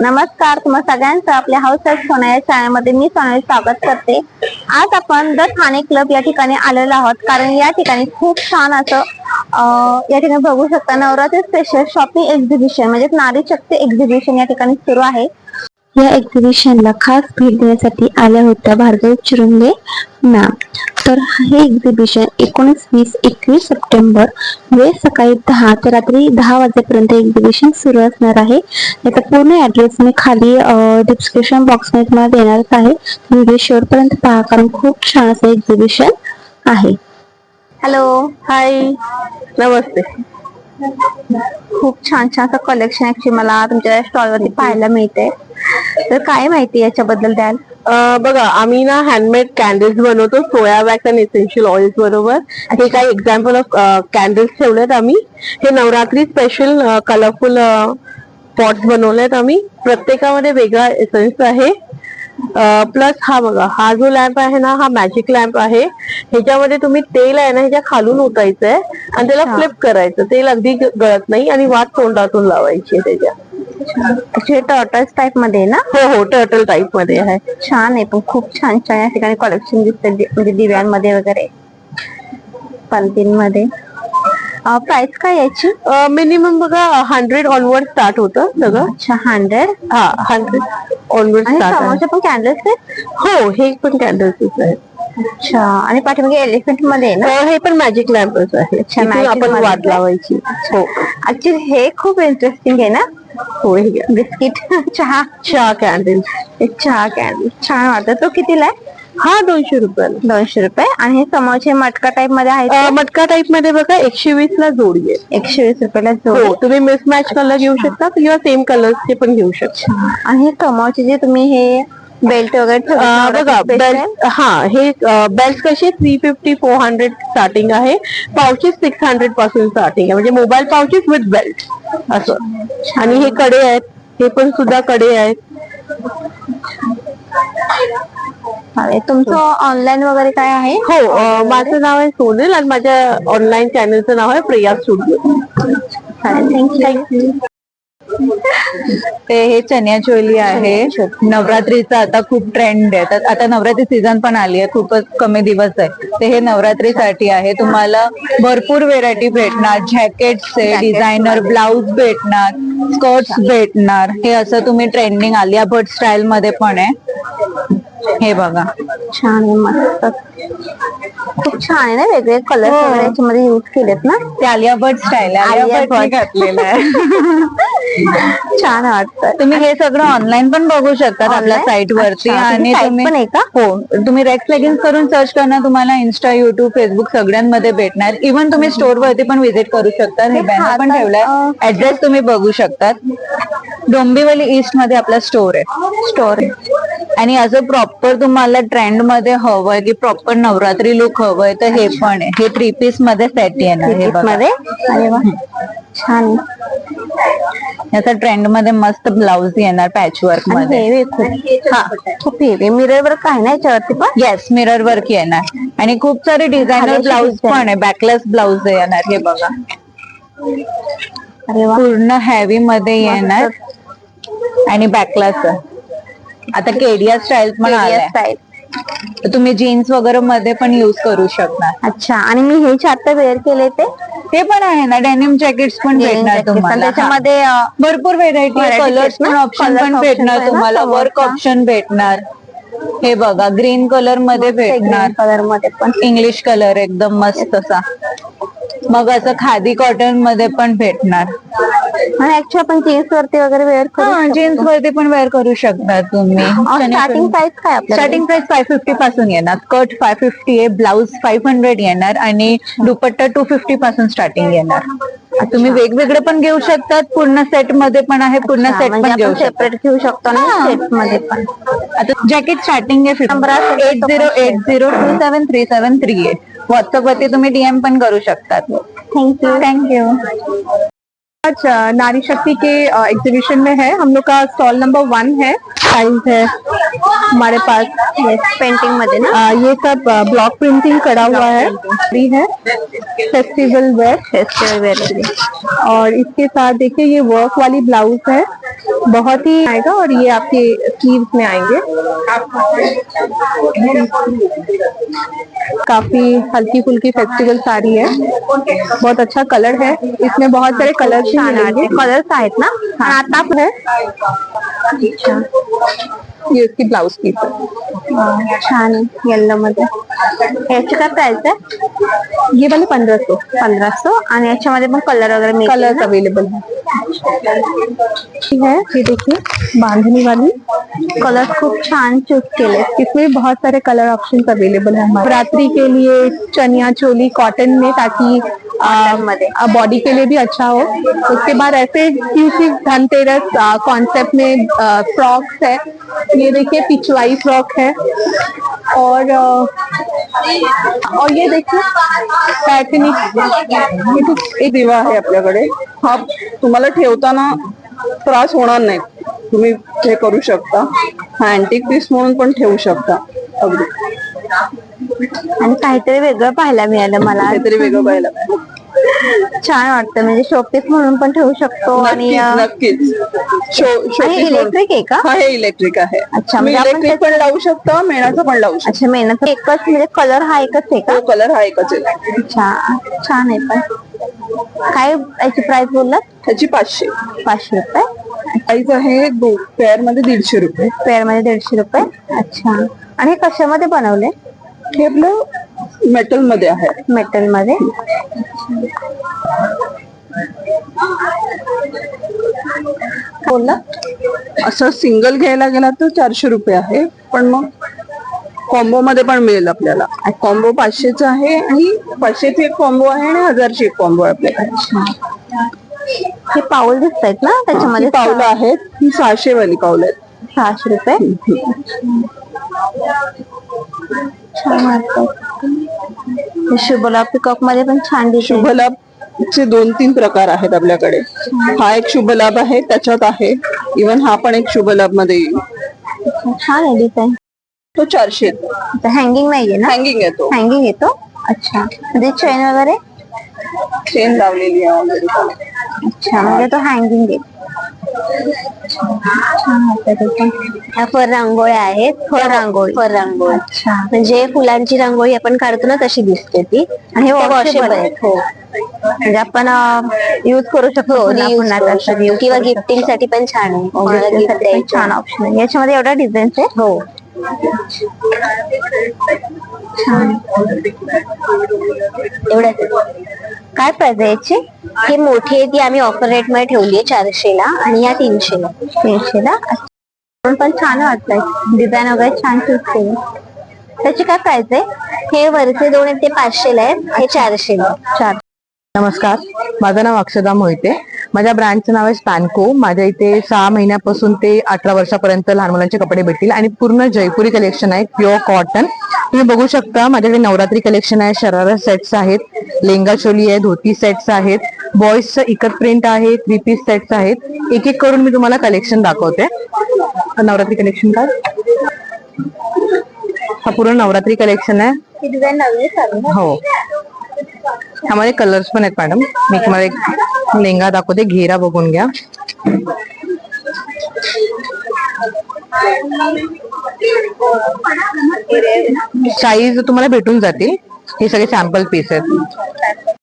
नमस्कार तुम्हा सगळ्यांचं आपल्या हाऊस ऑफ सोना या चॅनलमध्ये मी सोनाली स्वागत करते. आज आपण द ठाणे क्लब या ठिकाणी आलेलो आहोत. कारण या ठिकाणी खूप छान असं या ठिकाणी बघू शकता नवरात्री स्पेशल शॉपिंग एक्झिबिशन म्हणजे नारी शक्ती एक्झिबिशन या ठिकाणी सुरू आहे. या एक्झिबिशनला खास भेट देण्यासाठी आल्या होत्या भार्गव चिरुंगे मॅम तर हे एक्झिबिशन एकोणीस वीस एकवीस सप्टेंबर वेळ सकाळी दहा ते रात्री दहा वाजेपर्यंत एक्झिबिशन सुरू असणार आहे. याचा पूर्ण ऍड्रेस मी खाली डिस्क्रिप्शन बॉक्समध्ये तुम्हाला देणारच आहे. व्हिडिओ शेवटपर्यंत पहा कारण खूप छान असं एक्झिबिशन आहे. हॅलो हाय नमस्ते. खूप छान छान असं कलेक्शन ऍक्च्युली मला तुमच्या स्टॉलवरती पाहायला मिळते तर काय माहिती याच्याबद्दल द्याल? बघा आम्ही ना हँडमेड कॅन्डल्स बनवतो सोया वॅक्स आणि इसेन्शियल ऑइल्स बरोबर. हे काही एक्झाम्पल ऑफ कॅन्डल्स ठेवलेत आम्ही. हे नवरात्री स्पेशल कलरफुल पॉट्स बनवलेत आम्ही. प्रत्येकामध्ये वेगळा एसेन्स आहे. प्लस हा बघा हा जो लॅम्प आहे ना हा मॅजिक लॅम्प आहे. ह्याच्यामध्ये तुम्ही तेल आहे ना ह्याच्या खालून ओतायचंय आणि त्याला. फ्लिप करायचं. तेल अगदी गळत नाही आणि वात तोंडातून लावायची त्याच्या. टॉर्टस टाइपमध्ये आहे ना? हो हो टर्टल टाईपमध्ये आहे. छान आहे पण खूप छान छान या ठिकाणी कलेक्शन दिसते म्हणजे दिव्यांमध्ये वगैरे. पंतींमध्ये प्राइस काय याची? मिनिमम बघा हंड्रेड ऑनवर्ड स्टार्ट होतं सगळं. अच्छा हंड्रेड हा हंड्रेड ऑनवर्ड आणि स्टार्ट समोरचे पण कॅन्डल्स आहेत? हो हे पण कॅन्डल्स आहेत. अच्छा आणि पाठीमागे एलिफंटमध्ये आहे ना? अं, हे पण मॅजिक लॅम्पच आहे अच्छा, इथून magic आपण वाट? लावायची. हो. ऍक्च्युली हे खूप इंटरेस्टिंग आहे ना? हो हे घ्या. बिस्किट चहा. चहा कॅन्डल चहा कॅन्डल छान वाटतं. तो कितीला आहे? हा दोनशे रुपयाला. दोनशे रुपये. आणि हे समोरचे मटका टाइपमध्ये आहे अं, मटका टाईपमध्ये बघा एकशे वीस ला जोडी आहे. एकशे वीस रुपयाला हो जोड तुम्ही मिसमॅच कलर घेऊ शकता किंवा सेम कलर्सचे पण घेऊ शकता. आणि हे कमळचे जे तुम्ही हे बेल्ट वगैरे अं, बघा special. बेल्ट हा हे बेल्ट कसे? Three fifty four hundred starting आहे. पाउचेस सिक्स हंड्रेडपासून स्टार्टिंग आहे. म्हणजे मोबाईल पाउचेस विथ बेल्ट असं. आणि हे कडे आहेत. हे पण सुद्धा कडे आहेत. चालेल. तुमचं ऑनलाईन वगैरे काय आहे? हो माझं नाव आहे सोनल आणि माझ्या ऑनलाईन चॅनलचं नाव आहे प्रिया स्टुडिओ थँक्यू ते हे चन्या चोली आहे. नवरात्रीचा आता खूप ट्रेंड आहे. तर आता नवरात्री सीझन पण आली आहे. खूपच कमी दिवस आहे. ते हे नवरात्रीसाठी आहे. तुम्हाला भरपूर व्हेरायटी भेटणार. जॅकेट्स आहे डिझायनर ब्लाउज भेटणार स्कर्ट्स भेटणार. हे असं तुम्ही ट्रेंडिंग आलिया भट स्टाईल मध्ये पण आहे. हे बघा. छान आहे मस्त. खूप छान आहे ना वेगळे कलर हो. वगैरे याच्यामध्ये युज केलेत ना? ते आलिया भट स्टाईल आहे. आलिया भट. घातलेलं आहे. छान वाटतं तुम्ही हे सगळं ऑनलाईन पण बघू शकता आपल्या? साईट वरती. आणि तुम्ही पण आहे का? हो तुम्ही रेक्स लेगिन्स करून सर्च करणार तुम्हाला इन्स्टा युट्यूब फेसबुक सगळ्यांमध्ये भेटणार. इव्हन तुम्ही स्टोर वरती पण व्हिजिट करू शकता. हे बॅनर पण ठेवलाय. ऍड्रेस तुम्ही बघू शकतात. डोंबिवली ईस्टमध्ये आपला स्टोर आहे. स्टोर आणि असं प्रॉपर तुम्हाला ट्रेंडमध्ये हवंय की प्रॉपर नवरात्री लुक हवंय तर हे पण आहे. हे थ्री पीसमध्ये सेट येणार हे बघा. मध्ये? अरे वा. छान. याचा ट्रेंडमध्ये मस्त ब्लाउज येणार पॅच वर्क आणि मध्ये. हेवी खूप. हा खूप हेवी मिरर वर्क आहे ना याच्यावरती पण? येस मिरर वर्क येणार. आणि खूप सारे डिझायनर खाली ब्लाउज design. पण आहे. बॅकलेस ब्लाउज येणार हे बघा. अरे वा. पूर्ण हेवी मध्ये येणार. आणि बॅकलेस आता केडिया स्टाईल पण आलाय. स्टाईल तर तुम्ही जीन्स वगैरे मध्ये पण युज करू शकणार अच्छा आणि मी हे जे आता वेअर केले ते? ते पण आहे ना डेनिम जॅकेट्स पण भेटणार jackets. आणि तुम्हाला. हा. त्याच्यामध्ये अं, भरपूर व्हेरायटी कलर्स पण ना? ऑप्शन Colours पण option भेटणार पण आहे ना तुम्हाला. वर्क? ऑप्शन भेटणार. हे बघा ग्रीन कलरमध्ये भेटणार. कलरमध्ये पण. इंग्लिश कलर एकदम मस्त असा. मग असं खादी कॉटनमध्ये पण भेटणार. ऍक्च्युअली आपण जीन्स वरती वगैरे वेअर करू जीन्स वरती पण वेअर करू शकता तुम्ही. स्टार्टिंग प्राइस काय आपल्या स्टार्टिंग प्राइस फाय फिफ्टी पासून येणार. स्कर्ट फाय फिफ्टी आहे ब्लाउज फाईव्ह हंड्रेड येणार आणि दुपट्टा टू फिफ्टी पासून स्टार्टिंग येणार. तुम्ही वेगवेगळे पण घेऊ शकतात पूर्ण सेटमध्ये पण आहे पूर्ण सेट म्हणजे पण घेऊ सेपरेट घेऊ शकतो ना. सेटमध्ये पण. आता जॅकेट स्टार्टिंग आहे eight zero eight zero two seven three seven three eight WhatsApp वरती तुम्ही डीएम पण करू शकतात. थँक्यू थँक्यू आज नारी शक्ति के एग्जीबिशन में है. हम लोग का स्टॉल नंबर वन है. साइज़ है हमारे पास. पेंटिंग मध्ये ना? ये सब ब्लॉक प्रिंटिंग करा हुआ है. फ्री है. फेस्टिवल वेयर फेस्टिवल वेअर और इसके साथ देखिए ये वर्क वाली ब्लाउज है. बहुत ही आएगा और ये आपके स्लीव्स में आएँगे। काफ़ी हल्की फुल्की फेस्टिवल साड़ी है। बहुत अच्छा कलर है। इसमें बहुत सारे कलर भी मिलेंगे। कलर्स आहेत ना? आणि आता है? ये इसकी ब्लाउज पीस है छान येल्लो मध्ये याची काय प्राइस आहे ये वाले पंद्रह सौ। आणि याच्यामध्ये पण कलर वगैरे कलर्स अवेलेबल है। है, ये देखिए, बांधनी वाली कलर खूब छान चूज़ लिए इसमें बहुत सारे कलर ऑप्शन अवेलेबल है नवरात्रि रात्रि के लिए चनिया चोली कॉटन में ताकि. बॉडी के लिए भी अच्छा हो। उसके बाद ऐसे क्यूसी धनतेरस कॉन्सेप्ट में फ्रॉक्स है। ये देखिए, पिचवाई फ्रॉक है। और और ये देखिए पैटर्निक एक दिवा आहे आपल्याकडे। हा, तुम्हाला ठेवताना त्रास होणार नाही। तुम्ही करू शकता। हा अँटिक पीस म्हणून पण ठेवू शकता. अगदी. आणि काहीतरी वेगळं पाहायला मिळालं मला. काहीतरी वेगळं पाहायला मिळालं. छान वाटतं. म्हणजे शोपीस म्हणून पण ठेवू शकतो आणि नक्कीच नक्कीच. शो आणि इलेक्ट्रिक आहे का? हा हे इलेक्ट्रिक आहे. अच्छा, तुम्ही म्हणजे आपण इलेक्ट्रिक पण लावू शकता मेणाचं पण लावू शकता. अच्छा मेहनत एकच म्हणजे कलर हा एकच आहे का? तो कलर हा एकच आहे. अच्छा छान आहे पण. काय याची प्राइस बोललात? त्याची पाचशे. पाचशे रुपये? प्राइस आहे दो पेअरमध्ये दीडशे रुपये. पेअरमध्ये दीडशे रुपये? अच्छा. आणि हे कशामध्ये बनवले? हे आपलं मेटलमध्ये आहे. मेटलमध्ये बोलला असं सिंगल घ्यायला गेला तर चारशे रुपये आहे. पण मग कॉम्बो मध्ये पण मिळेल आपल्याला. कॉम्बो पाचशेचा आहे आणि पाचशेची एक कॉम्बो आहे आणि हजारची एक कॉम्बो आहे आपल्याकडे. हे पाऊल दिसत आहेत ना त्याच्यामध्ये? ही पावलं आहेत. ही सहाशे वाली पावलं आहेत. सहाशे रुपये? छान वाटतं शुभला पिकअपमध्ये पण छान डिझाईन शुभलाभचे दोन तीन प्रकार आहेत आपल्याकडे. हा एक शुभलाभ आहे त्याच्यात आहे. इवन हा पण एक शुभलाभमध्ये येईल. छान आहे डिझाईन तो चारशे हँगिंग नाहीये ना? हँगिंग येतो. हँगिंग येतो? अच्छा. म्हणजे चेन वगैरे? चेन लावलेली आहे ऑलरेडी अच्छा म्हणजे तो हँगिंग आहे. ह्या फर रांगोळ्या आहेत फर रांगोळी फर रांगोळी अच्छा. म्हणजे फुलांची रांगोळी आपण काढतो ना तशी दिसते ती. आणि हे वॉशेबल आहेत. हो. म्हणजे आपण युज करू शकतो हो किंवा गिफ्टिंगसाठी पण छान आहे. द्यायचं. छान ऑप्शन याच्यामध्ये एवढा डिझाईन्स आहे? हो. छान. एवढ्याच काय प्राइस आहे याची? ही मोठी आहे ती आम्ही ऑफर रेटमध्ये ठेवली आहे चारशेला आणि या तीनशेला. तीनशे ला पण पण छान वाटतंय. डिझाईन वगैरे छान चूज केली त्याची काय प्राइस आहे? हे वरचे दोन आहेत ते पाचशेला आहेत हे चारशेला चार नमस्कार. माझं नाव अक्षदा मोहिते. माझ्या ब्रँडचं नाव आहे स्पॅनको. माझ्या इथे सहा महिन्यापासून ते अठरा वर्षापर्यंत लहान मुलांचे कपडे भेटतील. आणि पूर्ण जयपुरी कलेक्शन आहे प्युअर कॉटन तुम्ही बघू शकता माझ्याकडे नवरात्री कलेक्शन आहे शरारा सेट्स आहेत लेंगा चोली आहे धोती सेट्स आहेत बॉईजचं इकत प्रिंट आहे थ्री पीस सेट्स आहेत. एक एक करून मी तुम्हाला कलेक्शन दाखवते. नवरात्री कलेक्शन काय? हा पूर्ण नवरात्री कलेक्शन आहे. ही. ह्यामध्ये कलर्स पण आहेत मॅडम मी तुम्हाला एक लेंगा दाखवते. घेरा बघून घ्या. साईज तुम्हाला भेटून जातील. हे सगळे सॅम्पल पीस आहेत.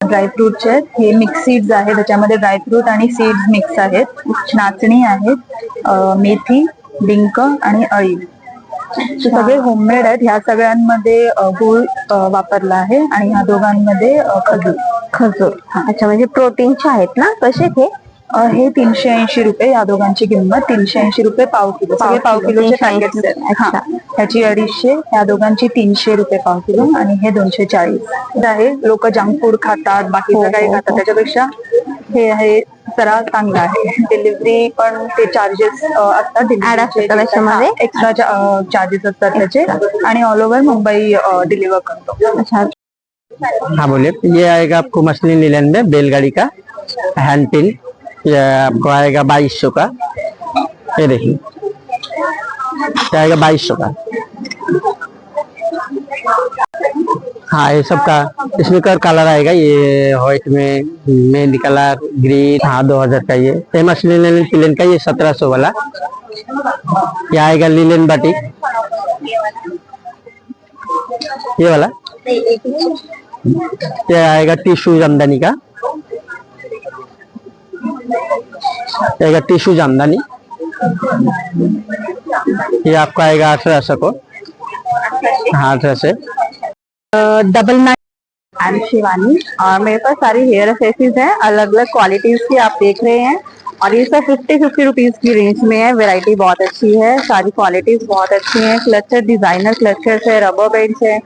ड्रायफ्रूटचे आहेत. हे मिक्स सीड्स आहेत. त्याच्यामध्ये ड्रायफ्रूट आणि सीड्स मिक्स आहेत. नाचणी आहेत. मेथी डिंक आणि अळी. सगळे होममेड आहेत. ह्या सगळ्यांमध्ये गूळ वापरला आहे. आणि ह्या दोघांमध्ये खजूर. खजूर. अच्छा म्हणजे प्रोटीनचे आहेत ना कसे ते? अं, हे तीनशे ऐंशी रुपये या दोघांची किंमत. तीनशे ऐंशी रुपये पाव किलो. सगळे पाव किलो, किलोचे 380 पॅकेट्स आहेत अच्छा. हा. ह्याची अडीचशे या दोघांची तीनशे रुपये पाव किलो आणि हे दोनशे चाळीस. आहे. लोक जंक फूड खातात बाकीचं हो, काही हो, खातात. हो. त्याच्यापेक्षा हे आहे जरा चांगलं आहे. डिलिव्हरी पण ते चार्जेस असतात? एक्स्ट्रा चार्जेस असतात त्याचे. आणि ऑल ओव्हर मुंबई डिलिव्हर करतो. अच्छा. हाँ बोलिए ये आएगा आपको मछली नीलन में बैलगाड़ी का? हैंड पिन ये आपको आएगा बाईस सौ का ये देखिए आएगा बाईस सौ का हाँ ये सब का इसमें का कलर आएगा ये व्हाइट में मेहंदी कलर ग्रीन हाँ दो हज़ार का ये फ़ेमस मछली नीलन पिलन का ये सत्रह सौ वाला ये आएगा लीलन बाटी ये वाला ये आएगा टिश्यू जामदानी का आएगा टिश्यू जामदानी। ये आपका आएगा अठारह सौ को। हाँ अठारह से डबल नाइन आई शिवानी, और मेरे पास सारी हेयर एक्सेसरीज हैं अलग अलग क्वालिटीज की आप देख रहे हैं, और ये सब फिफ्टी फिफ्टी रुपीज़ की रेंज में है। वैरायटी बहुत अच्छी है, सारी क्वालिटीज बहुत अच्छी हैं क्लचर डिज़ाइनर क्लचर्स है रबर बैंड्स है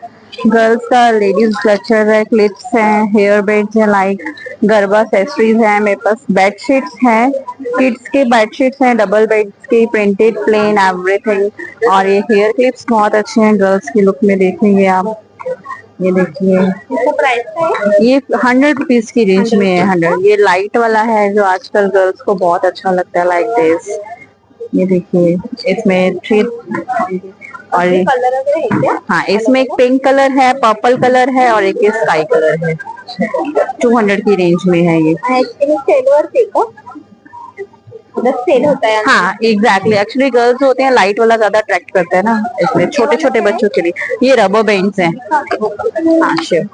गर्ल्स का लेडीज़ क्लचर है क्लिप्स हैं हेयर बैंड्स हैं लाइक गरबा एक्सेसरीज हैं मेरे पास बेड शीट्स हैं। किड्स के बेड शीट्स हैं डबल बेड्स की प्रिंटेड प्लेन एवरीथिंग और ये हेयर क्लिप्स बहुत अच्छे हैं गर्ल्स की लुक में देखेंगे आप। ये देखिए। ये हंड्रेड रुपीज़ की रेंज में है हंड्रेड ये लाइट वाला है जो आजकल गर्ल्स को बहुत अच्छा लगता है लाइक दिस ये देखिए इसमें थ्री और हाँ इसमें एक पिंक कलर है पर्पल कलर है और एक स्काई कलर है। टू हंड्रेड की रेंज में है ये। सेल होता है हाँ एग्जैक्टली एक्चुअली गर्ल्स होते हैं लाइट वाला ज़्यादा अट्रैक्ट करते हैं ना इसलिए छोटे छोटे बच्चों के लिए। ये रबर बैंड्स हैं। हाँ श्योर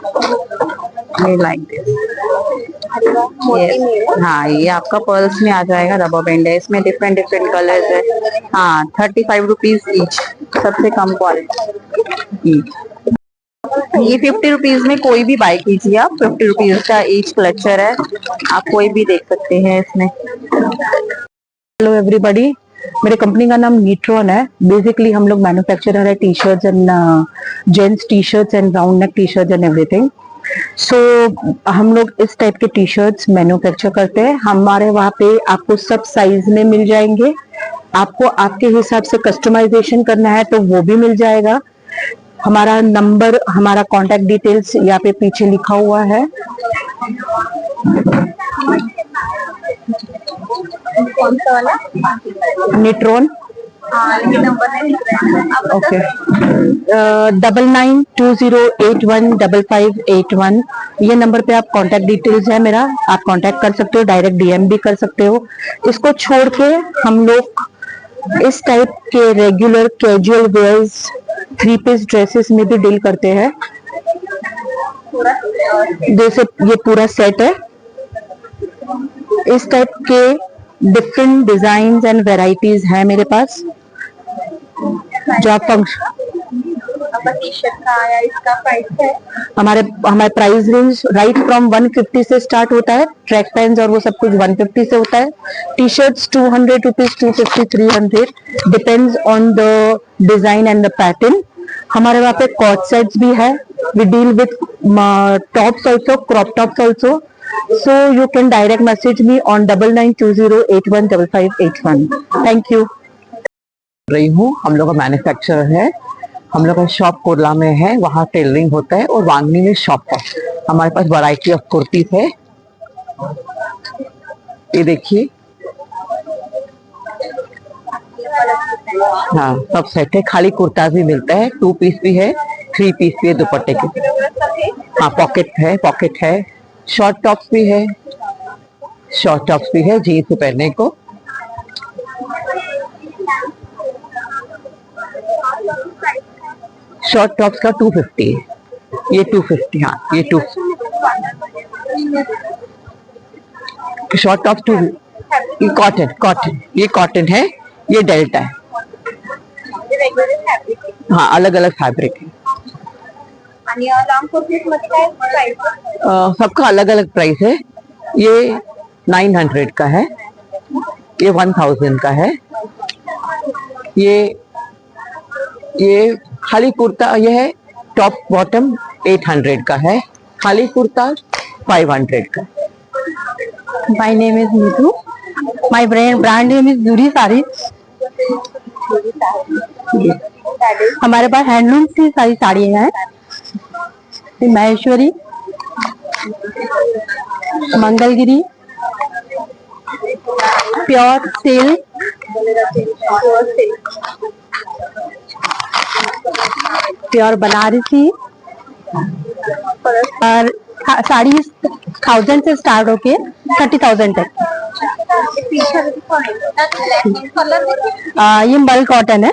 ये लाइक दिस हाँ ये आपका पर्ल्स में आ जाएगा रबर बैंड है। इसमें डिफरेंट डिफरेंट कलर्स है। हाँ थर्टी फाइव रुपीज़ ईच सबसे कम क्वालिटी ये फिफ्टी रुपीज़ में कोई भी बाय कीजिए आप। फिफ्टी रुपीज़ का ईच क्लचर है। आप कोई भी देख सकते हैं इसमें। हेलो एवरीबॉडी मेरे कंपनी का नाम नीट्रॉन है। बेसिकली हम लोग मैन्युफैक्चरर है T shirts and gents T shirts and round neck T shirts and everything so so, हम लोग इस टाइप के टी शर्ट्स मैन्युफैक्चर करते हैं। हमारे वहाँ पे आपको सब साइज़ में मिल जाएँगे। आपको आपके हिसाब से कस्टमाइजेशन करना है तो वो भी मिल जाएगा। हमारा नंबर हमारा कांटेक्ट डिटेल्स यहाँ पे पीछे लिखा हुआ है। कौन सा वाला निट्रोन okay double nine two zero eight one double five eight one ये नंबर पे आप कांटेक्ट डिटेल्स है मेरा। आप कांटेक्ट कर सकते हो डायरेक्ट डीएम भी कर सकते हो। इसको छोड़ के हम लोग इस टाइप के regular casual wears three piece dresses में भी डील करते हैं। जैसे ये पूरा सेट है। इस टाइप के डिफरेंट डिज़ाइन एंड वेराइटीज है मेरे पास जो आप फ़ंक्शन हमारे हमारे प्राइस रेंज राइट फ्रॉम 150 से स्टार्ट होता है ट्रैक पैंट और वो सब कुछ 150 से होता है। T shirts two hundred rupees two fifty three hundred depends on the design and the pattern हमारे वहाँ पे कॉट सेट्स भी है। We deal with tops also crop tops also so you can direct message me on double nine two zero eight one double five eight one thank you रही हूँ। हम लोग का manufacturer है। हम लोग का शॉप कोरला में है। वहाँ टेलरिंग होता है और वांगनी में शॉप है। हमारे पास वैरायटी ऑफ़ कुर्तीज है। ये देखिए। हाँ सब सेट है। खाली कुर्ता भी मिलता है। टू पीस भी है। थ्री पीस भी है दुपट्टे के। हाँ पॉकेट है पॉकेट है। शॉर्ट टॉप्स भी है। शॉर्ट टॉप्स भी है जीन्स पहनने को। शॉर्ट टॉप्स का टू फिफ्टी है ये टू फिफ्टी हाँ ये टू शॉर्ट टॉप टू ये कॉटन कॉटन ये कॉटन है, ये डेल्टा है। हाँ अलग अलग फैब्रिक है। आणि लॉंग कुर्तीज मध्ये काय प्राइस अ, सबका अलग अलग प्राइस है। ये नाइन हंड्रेड का है। ये वन थाउज़ेंड का है। ये ये खाली कुर्ता ये है टॉप बॉटम एट हंड्रेड का है। खाली कुर्ता फाइव हंड्रेड का। My name is Neetu. My brand brand name is Zuri Sarees. हमारे पास हैंडलूम की सारी साड़ियाँ हैं। Maheshwari, Mangalagiri, pure silk, pure Banarasi, और साड़ी थाउज़ेंड से स्टार्ट होके थर्टी थाउज़ेंड तक। ये मल कॉटन है।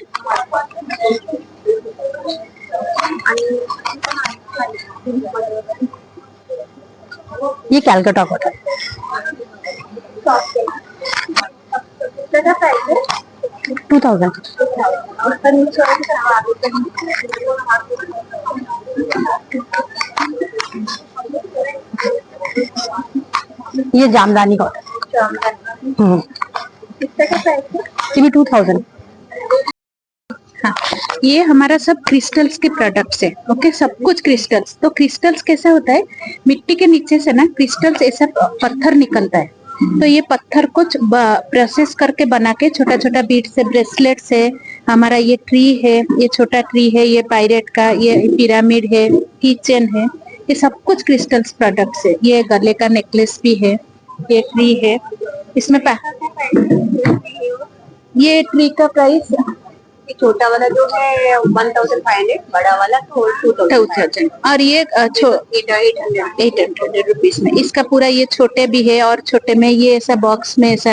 ये कैलकाटा कॉटन टू थाउज़ेंड ये जामदानी कॉटन हम्म। ये भी टू थाउज़ेंड ये हमारा सब क्रिस्टल्स के प्रोडक्ट्स है ओके सब कुछ क्रिस्टल्स तो क्रिस्टल्स कैसा होता है? मिट्टी के नीचे से ना क्रिस्टल्स ऐसा पत्थर निकलता है। तो ये पत्थर कुछ प्रोसेस करके बना के छोटा छोटा बीट से ब्रेसलेट से, हमारा ये ट्री है, ये छोटा ट्री है, ये पायरेट का, ये पिरामिड है किचन है, ये सब कुछ क्रिस्टल्स प्रोडक्ट्स है। ये गले का नेकलेस भी है, ये ट्री है। इसमें पा- ये ट्री का प्राइस छोटा वाला जो है वन थाउज़ेंड फाइव हंड्रेड बड़ा वाला तो टू टू थाउज़ेंड और ये eight hundred eight hundred rupees में। इसका पूरा ये छोटे भी है और छोटे में ये ऐसा बॉक्स में ऐसा